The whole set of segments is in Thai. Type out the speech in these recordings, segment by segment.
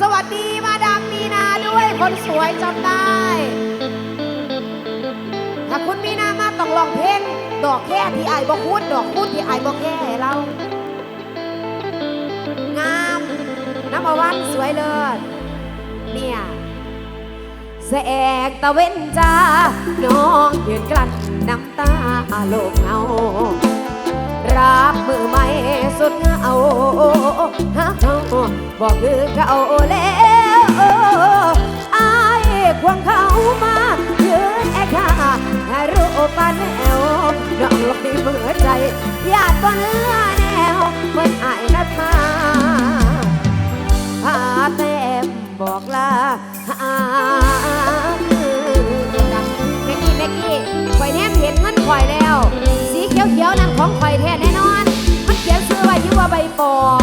สวัสดีมาดามมีนาด้วยคนสวยจำได้ ถ้าคุณมีนามาต้องลองเพลงดอกแค่ที่ไอ้บอกพูดดอกพูดที่ไอ้บอกแค่ให้เรา งามน้ำอวันสวยเลิศเนี่ยแสกตะเวนจ้าน้องหยืนกลั้นน้ำตาโลกเงา รับมือไม่สุดเอาฮะบอกคือเก่าแล้วอายควงเขามายืนแอคาให้รู้ปันแอวนองลอยมือใจญาติตัวเนื้อแนวเพิ่นอายนัดมาพาแต้มบอกลาอา Oh.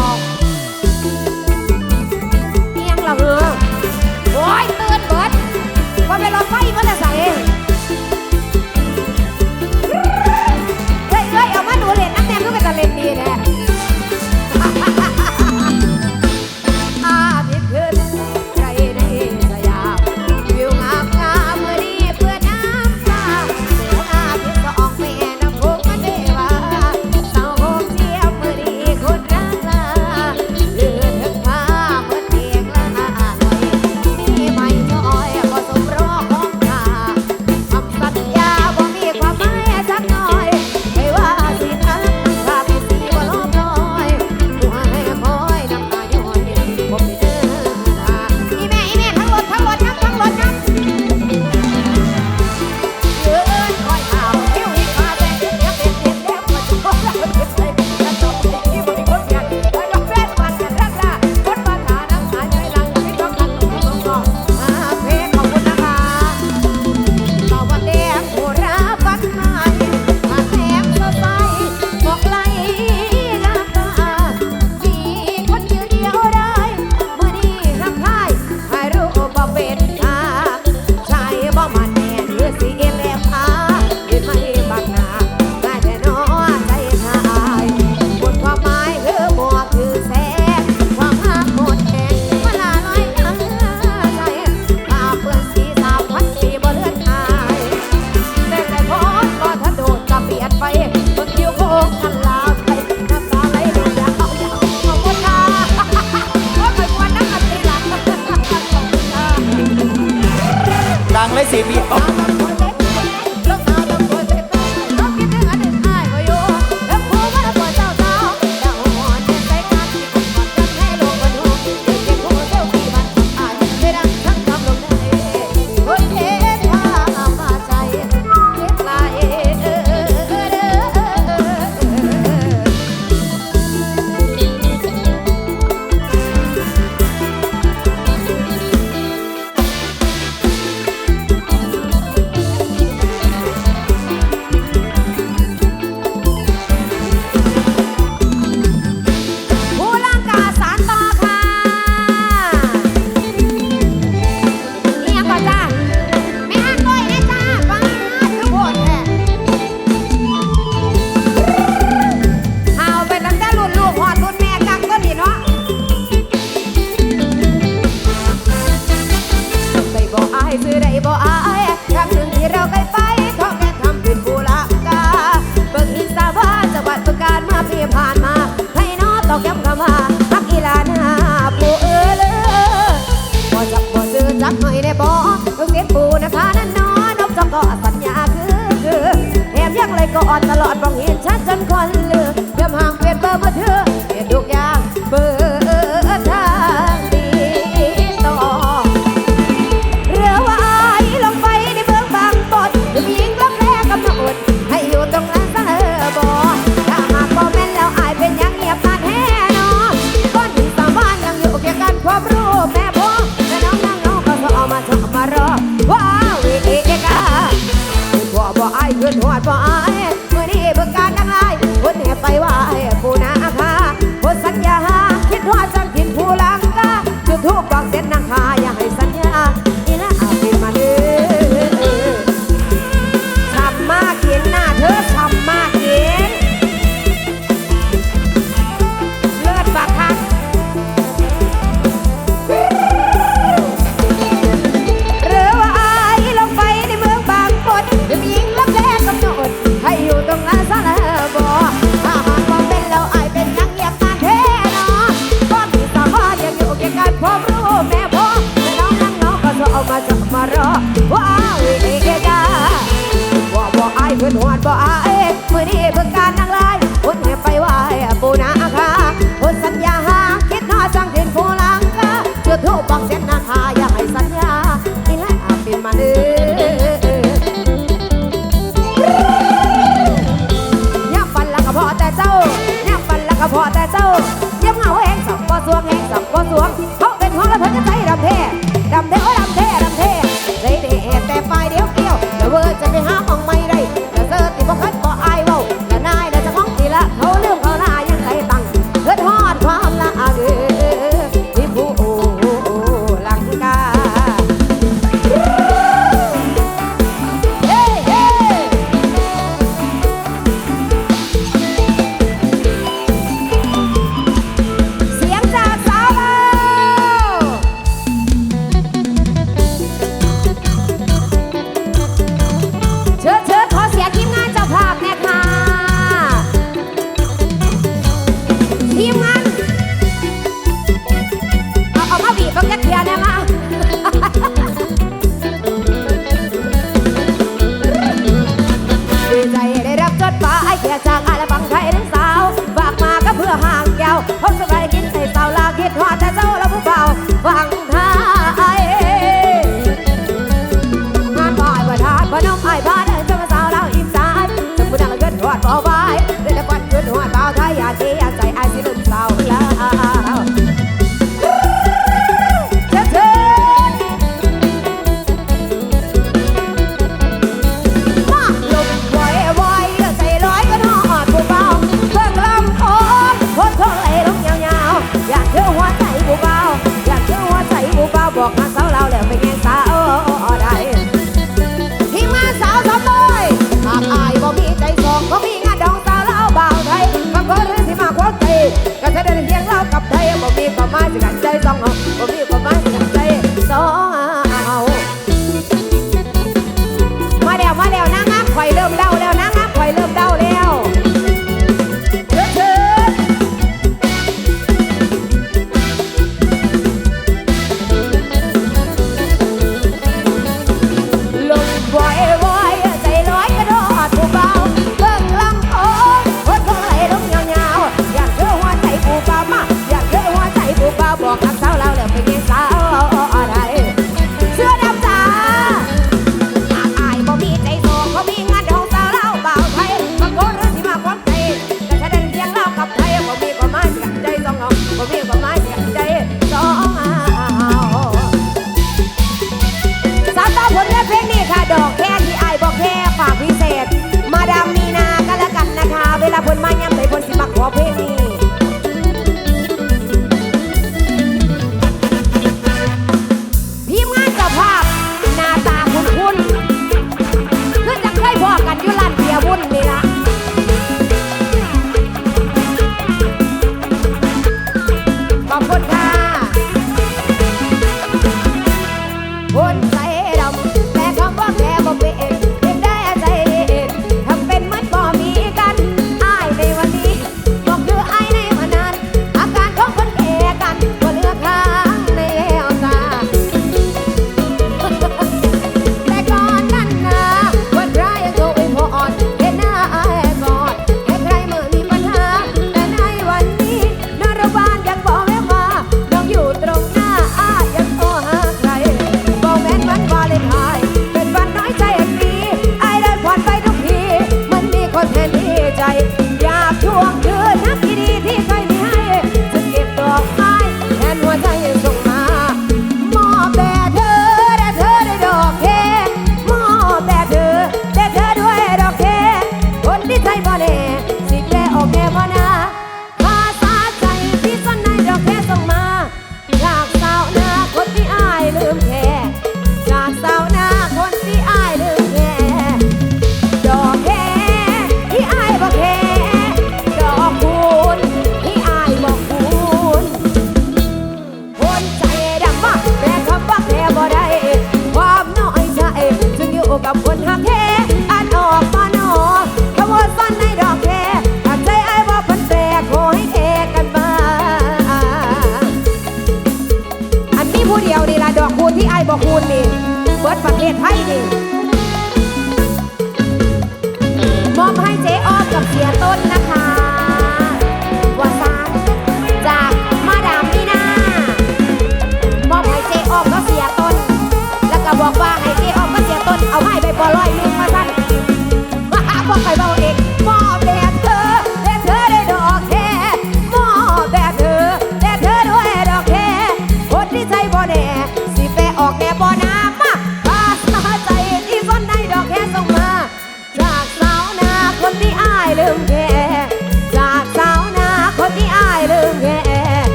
นหวดบ่อาย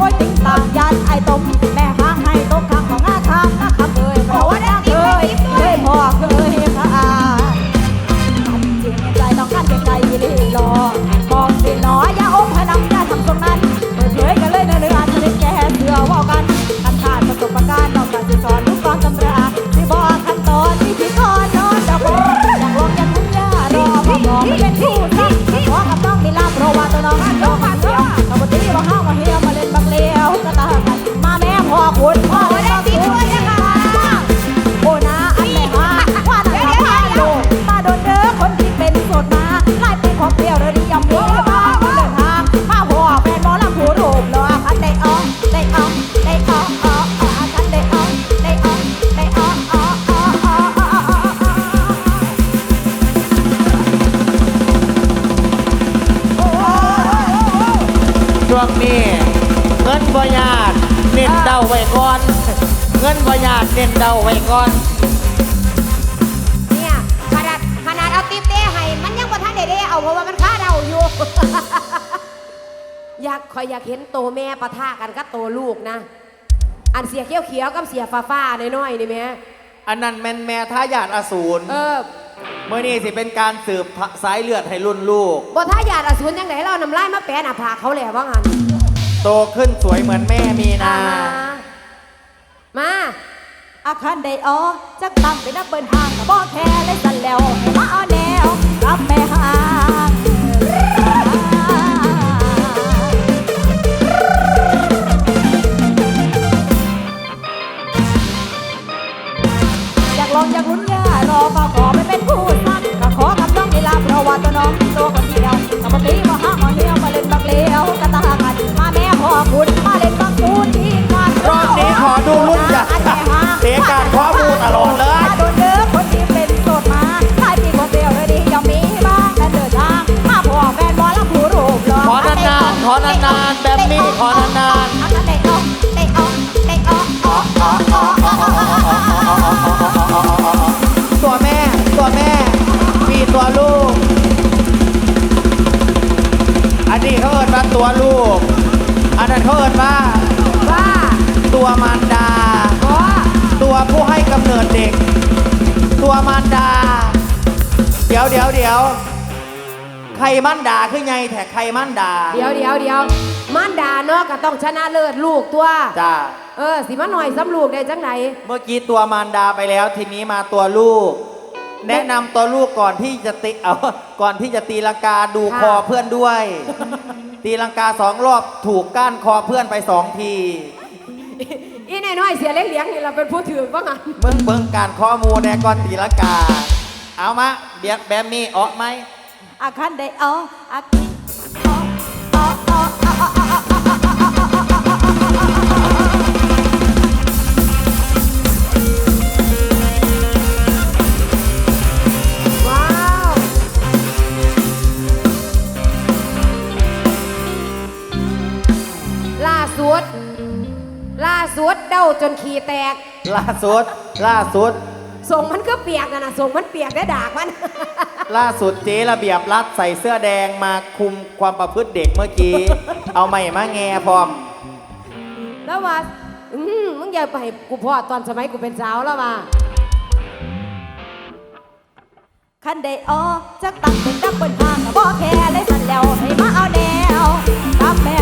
คอยติ่งตามยานไอตม บ่ยากเน้นเดาไว้ก่อน เงินบ่ยากเน้นเดาไว้ก่อน เนี่ยขนาดขนาดเอาติ๊บเด้ให้มันยังบ่ทันได้เด้เอาเพราะว่ามันค่าเราอยู่ อยากคอยอยากเห็นโตแม่ปะทะกันกับโตลูกนะ อันเสียเขียวเขียวกับเสียฟ้าฟ้าน้อยๆนี่แม่อันนั้นแมนแม่ทายาทอสูรเออเมื่อนี้สิเป็นการสืบสายเลือดให้รุ่นลูก บ่ท่าหยาดอสูรยังไหนเรานำไล่ยมาแปะหน้าผาเขาแหละว่างั้น โตขึ้นสวยเหมือนแม่มีนา มา อาคันได้ออจักตั้มไปนับเบินห่างกับบ่แค่เลยสันแล้วมาเอาแนวรับแม่หา กิดว่า ว่าตัวมารดา ว่าตัวผู้ให้กำเนิดเด็ก ตัวมารดา เดี๋ยวเดี๋ยวเดี๋ยวใครมั่นดาคือไงแถใครมั่นดา เดี๋ยวเดี๋ยวเดี๋ยวมันดาเนาะก็ต้องชนะเลิศลูกตัว จ้า เออสิมาหน่อยสำลูกได้จังไหน เมื่อกี้ตัวมารดาไปแล้ว ทีนี้มาตัวลูก แนะนำตัวลูกก่อนที่จะตีเอาก่อนที่จะตีลังกาดูคอเพื่อนด้วย ตีลังกาสองรอบถูกก้านคอเพื่อนไปสองที อีน้อยๆเสียเลี้ยงๆนี่เราเป็นผู้ถือว่างั้นเบิ่งเบิ่งการข้อมูลในก่อนตีลังกา เอามาเบียดแบบนี้ออกไหมอาคันได้เอาอาคิเอา จนขี่แตก ล่าสุด ล่าสุด ส่งมันก็เปียกนะนะส่งมันเปียกได้ดากมัน ล่าสุดเจ๊ระเบียบรัดใส่เสื้อแดงมาคุมความประพฤติเด็กเมื่อกี้ เอาใหม่มาแงพร้อม แล้วว่าอืมมึงอย่าไปให้กูพ่อตอนสมัยกูเป็นสาวแล้วว่าคันได้เอาจักตั้งเป็นดับเบิลทางก็บ่แค่เลยสันแล้วให้มาเอาแนวกลับแม่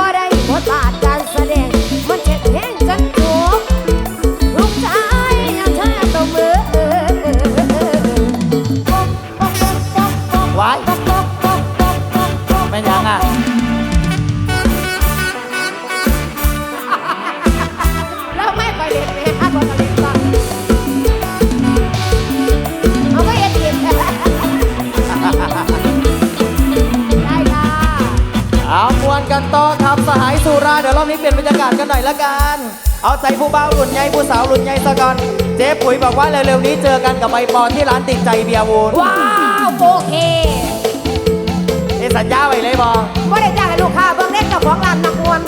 bora aí botar a casa dentro. เดี๋ยวรอบนี้เปลี่ยนบรรยากาศกันหน่อยละกัน เอาใจผู้บ่าวหลุนใหญ่ผู้สาวหลุนใหญ่สะก่อน เจ๊ปุ๋ยบอกว่าเร็วๆนี้เจอกันกับใบปอที่ร้านติดใจเบียร์วูนว้าวโอเคเอะสัญญาไว้เลยบอว่าได้จ้างให้ลูกค้าเบิ่งเล่นกับของร้านนักมวน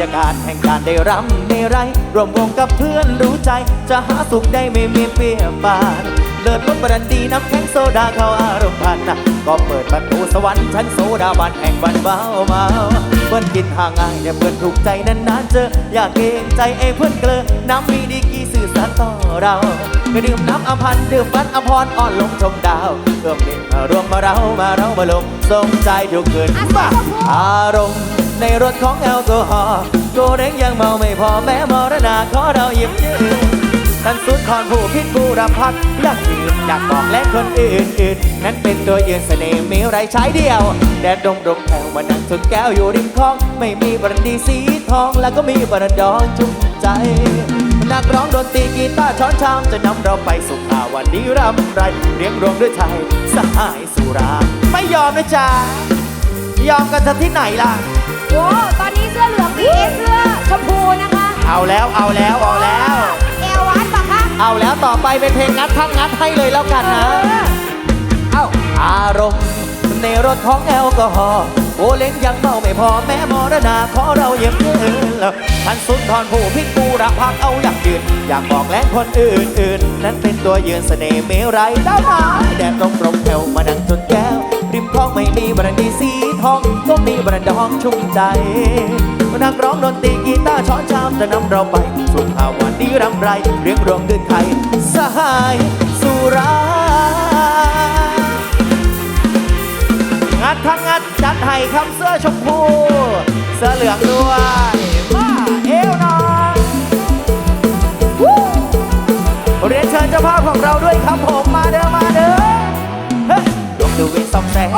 ยากาศแห่งการได้รำได้ไรรวมวงกับเพื่อนรู้ใจ จะหาสุขได้ไม่มีเปรียบบานเลิศล้นบรันดีน้ำแข็งโซดาเข้าอารมณ์พันนะก็เปิดประตูสวรรค์ชั้นโซดาบันแห่งวันเบาเมาเพื่อนกินห่างง่ายเนี่ยเพื่อนถูกใจนานๆเจอ อยากเกรงใจไอ้เพื่อนเกลอน้ำมีดีกี่สื่อสารต่อเราก็ดื่มน้ำอภันดื่มฟันอภรอ่อนลงชมดาวเอื้อมเด็กมารวมมาเรามาเรามาลงสมใจทุกคืนมาอารมณ์ ในรถของแอลกอฮอล์โกเร้งยังเมาไม่พอแม้มรณาขอเราหยิบยืนท่านสุดคอนผู้พิษผู้รับพักอยากยืนอยากบอกและคนอื่นอื่นนั้นเป็นตัวยืนเสน่ห์มีไรใช้เดียว แดดดงดงแถวมานั่งสุดแก้วอยู่ริมคลอง ไม่มีบรันดีสีทองแล้วก็มีบรันดองจุ่มใจนักร้องดนตรีกีตาร์ช้อนชามจะนำเราไปสู่ข่าวันนี้รำไรเรียงรวมด้วยไทยสหายสุรา ไม่ยอมนะจ๊ะยอมกันจะที่ไหนล่ะ โอ้ตอนนี้เสื้อเหลืองมีเสื้อชมพูนะคะเอาแล้วเอาแล้วเอาแล้ว เอวหวานปะคะเอาแล้วต่อไปเป็นเพลงงัดทั้งงัดให้เลยแล้วกันนะเอ้าอารมณ์ในรถของแอลกอฮอล์ โอเล้งยังเมาไม่พอแม้มรณาขอเราเยี่ยมเยินท่านสุนทรผู้พิษปูระพักเอาอยากยืน อยากบอกแลงคนอื่นอื่น นั้นเป็นตัวยืนเสน่ห์เมรัยดาวหายแดดตรงตรงแถวมานังจนแก้ว ริมคลองไม่มีบรันดีสีทองก็มีบรันดองชุ่มใจนักร้องดนตรีกีตาร์ช้อนชามจะนำเราไปสู่ข่าววันนี้รำไรเรียงรวมด้วยไทยสหายสุรา จัดให้คำเสื้อชมพู เสื้อเหลืองด้วยมาเอวหนอยวู้เรียนเชิญเจ้าภาพของเราด้วยครับผมมาเด้อมาเด้อดวงดูวิสองแสง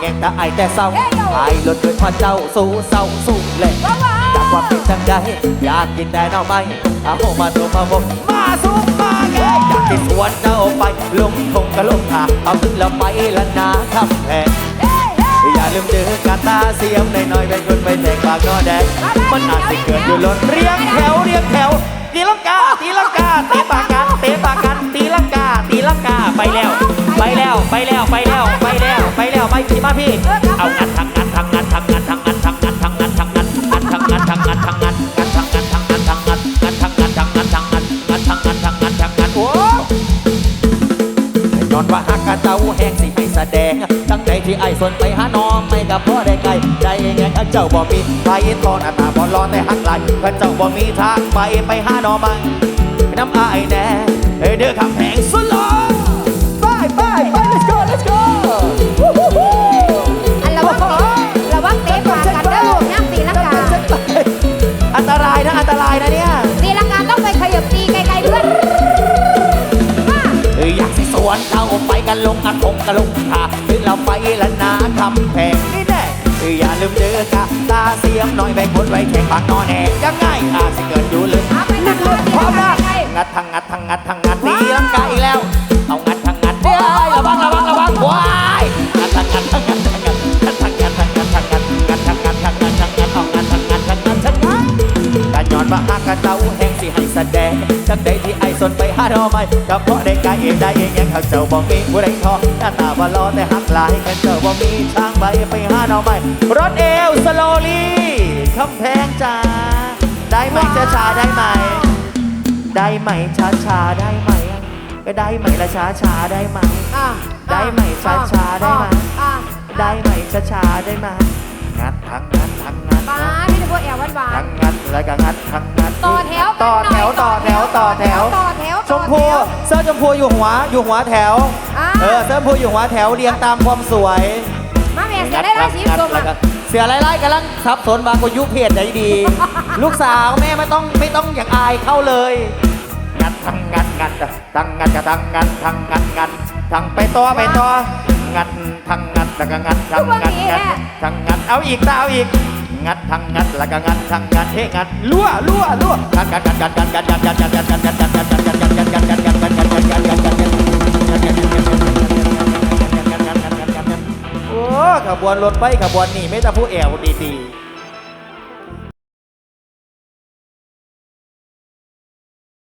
แงงตาไอแต่เศร้าไอลดด้วยพระเจ้าสู้เศร้าสู้เล่จากความเป็นจังใดอยากกินแต่น่อไม้เอามาตัวมาบกมาสู้มาแก่อยากที่สวนเจ้าไปลงคงกะลงหาเอาขึ้นแล้วไปละนาคำแพงอย่ ลืมเจอกาตาเสียมหน่อยๆเป็นคนไปแตกปากนอแดงมันอาจจะเกิดอยู่ล้นเรียงแถวเรียงแถวตีลังกาตีลังกาเตะปากกันเตะปากกันตีลังกาตีลังกาไปแล้ว ไปแล้วไปแล้วไปแล้วไปแล้วไปแล้วไปพี่มาพี่เอาอัดทางอัด อ้สนไปหาน้องไม่กับพ่อได้ไกลใจแงข้าเจ้าบ่มีไปทอนอาตาบ่รอแต่หักไหลข้าเจ้าบ่มีทางไปไปหาน้องมันน้ำอายแน่เฮ้ยเด้อคำแพงสุดหล่อไปไปไป let's go let's go อันระวังระวังเตะปากกันเด้อลูกย่ำตีลังกาอันตรายนะอันตรายนะเนี่ยตีลังกาต้องไปขยับตีไกลๆเพื่อนมาเอ้ยอยากสิสวนเราไปกันลงอันคงกันลงขาถึง เราไปละนาคำแพงนี่แน่เอ้ยอย่าลืมเด้อกะตาเสียมหน่อยไปคนไว้แข่งปากนอนแหกยังไงอาจสิเกิดอยู่เลยเอาไปทางโน้นพร้อมนะไกลงัดทางงัดทางงัดทาง หาดอไม่ก็เพราะได้กายเองได้เองยังเขาเจ้าบ่มีผู้ใดทอหน้าตาว่าล้อแต่หักหลายกันเจ้าบ่มีช่างใบไปหาดอไม่รถเอลสโลลี่คำแพงจ้าได้ไหมช้าช้าได้ไหม ได้ไหมช้าช้าได้ไหมก็ได้ไหมละช้าช้าได้ไหมได้ไหมช้าช้าได้ไหมได้ไหมช้าช้าได้ไหมงัดทั้งงัดทั้งงัดป้าพี่ตะโกนแอวนวานทั้งงัดแล้วก็งัดทั้งงัดต่อแถวต่อแถวต่อแถวต่อแถว พูเสื้อชมพูอยู่หัวอยู่หัวแถว เออเสื้อชมพูอยู่หัวแถวเรียงตามความสวย มาเมียเสียไล่ไล่สีส้มอะเสียไล่ไล่กำลังสับสนบางคนยุเพียไใจดี ลูกสาวแม่ไม่ต้องไม่ต้องอย่างอายเข้าเลยงัดทั้งงัดงัดทั้งงัดทั้งงัดทั้งงัดงัดทั้งไปตัวไปตัวงัดทั้งงัดแล้วก็งัดทั้งงัดงัดทั้งงัดเอาอีกตาเอาอีกงัดทั้งงัดแล้วก็งัดทั้งงัดเฮ้งัดลั่วลั่วลั่วงัดงัดงัดงัดงัดงัดงัดงัดงัดงัดงัดงัด ขบวนรถไฟขบวนนี่ไม่ต้องผู้แอวดีๆ